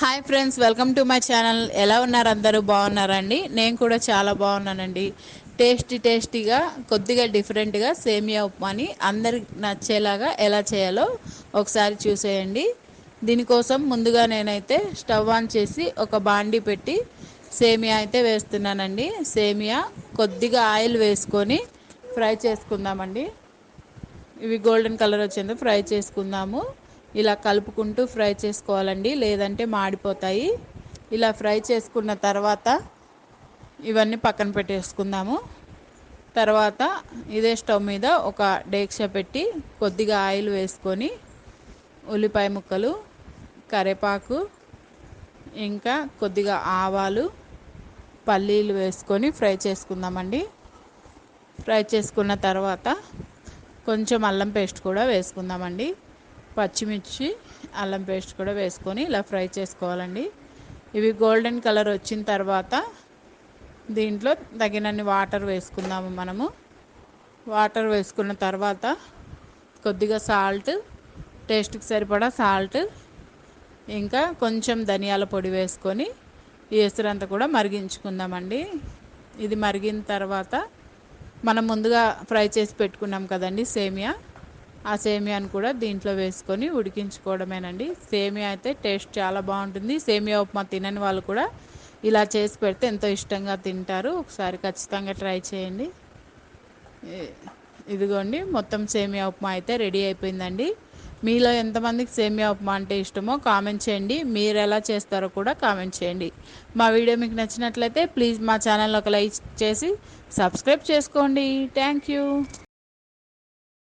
Hi friends welcome to my channel ఎలా ఉన్నారు అందరూ? బాగున్నారండి? నేను కూడా చాలా బాగున్నానండి. టేస్టీ టేస్టీగా కొద్దిగా డిఫరెంట్గా సేమియా ఉప్మాని అందరికి నచ్చేలాగా ఎలా చేయాలో ఒకసారి చూసేయండి. దీనికోసం ముందుగా నేనైతే స్టవ్ ఆన్ చేసి ఒక బాండి పెట్టి సేమియా అయితే వేస్తున్నానండి. సేమియా కొద్దిగా ఆయిల్ వేసుకొని ఫ్రై చేసుకుందామండి. ఇవి గోల్డెన్ కలర్ వచ్చింది ఫ్రై చేసుకుందాము. ఇలా కలుపుకుంటూ ఫ్రై చేసుకోవాలండి లేదంటే మాడిపోతాయి. ఇలా ఫ్రై చేసుకున్న తర్వాత ఇవన్నీ పక్కన పెట్టేసుకుందాము. తర్వాత ఇదే స్టవ్ మీద ఒక డేక్ష పెట్టి కొద్దిగా ఆయిల్ వేసుకొని ఉల్లిపాయ ముక్కలు కరేపాకు ఇంకా కొద్దిగా ఆవాలు పల్లీలు వేసుకొని ఫ్రై చేసుకుందామండి. ఫ్రై చేసుకున్న తర్వాత కొంచెం అల్లం పేస్ట్ కూడా వేసుకుందామండి. పచ్చిమిర్చి అల్లం పేస్ట్ కూడా వేసుకొని ఇలా ఫ్రై చేసుకోవాలండి. ఇవి గోల్డెన్ కలర్ వచ్చిన తర్వాత దీంట్లో తగినన్ని వాటర్ వేసుకుందాము మనము. వాటర్ వేసుకున్న తర్వాత కొద్దిగా సాల్ట్ టేస్ట్కి సరిపడా సాల్ట్ ఇంకా కొంచెం ధనియాల పొడి వేసుకొని ఈ ఎసురంతా కూడా మరిగించుకుందామండి. ఇది మరిగిన తర్వాత మనం ముందుగా ఫ్రై చేసి పెట్టుకున్నాం కదండి సేమియా. ఆ సేమియాను కూడా దీంట్లో వేసుకొని ఉడికించుకోవడమేనండి. సేమియా అయితే టేస్ట్ చాలా బాగుంటుంది. సేమియా ఉప్మా తినని వాళ్ళు కూడా ఇలా చేసి పెడితే ఎంతో ఇష్టంగా తింటారు. ఒకసారి ఖచ్చితంగా ట్రై చేయండి. ఇదిగోండి మొత్తం సేమియా ఉప్మా అయితే రెడీ అయిపోయిందండి. మీలో ఎంతమందికి సేమియా ఉప్మా అంటే ఇష్టమో కామెంట్ చేయండి. మీరు ఎలా చేస్తారో కూడా కామెంట్ చేయండి. మా వీడియో మీకు నచ్చినట్లయితే ప్లీజ్ మా ఛానల్ ఒక లైక్ చేసి సబ్స్క్రైబ్ చేసుకోండి. Thank you.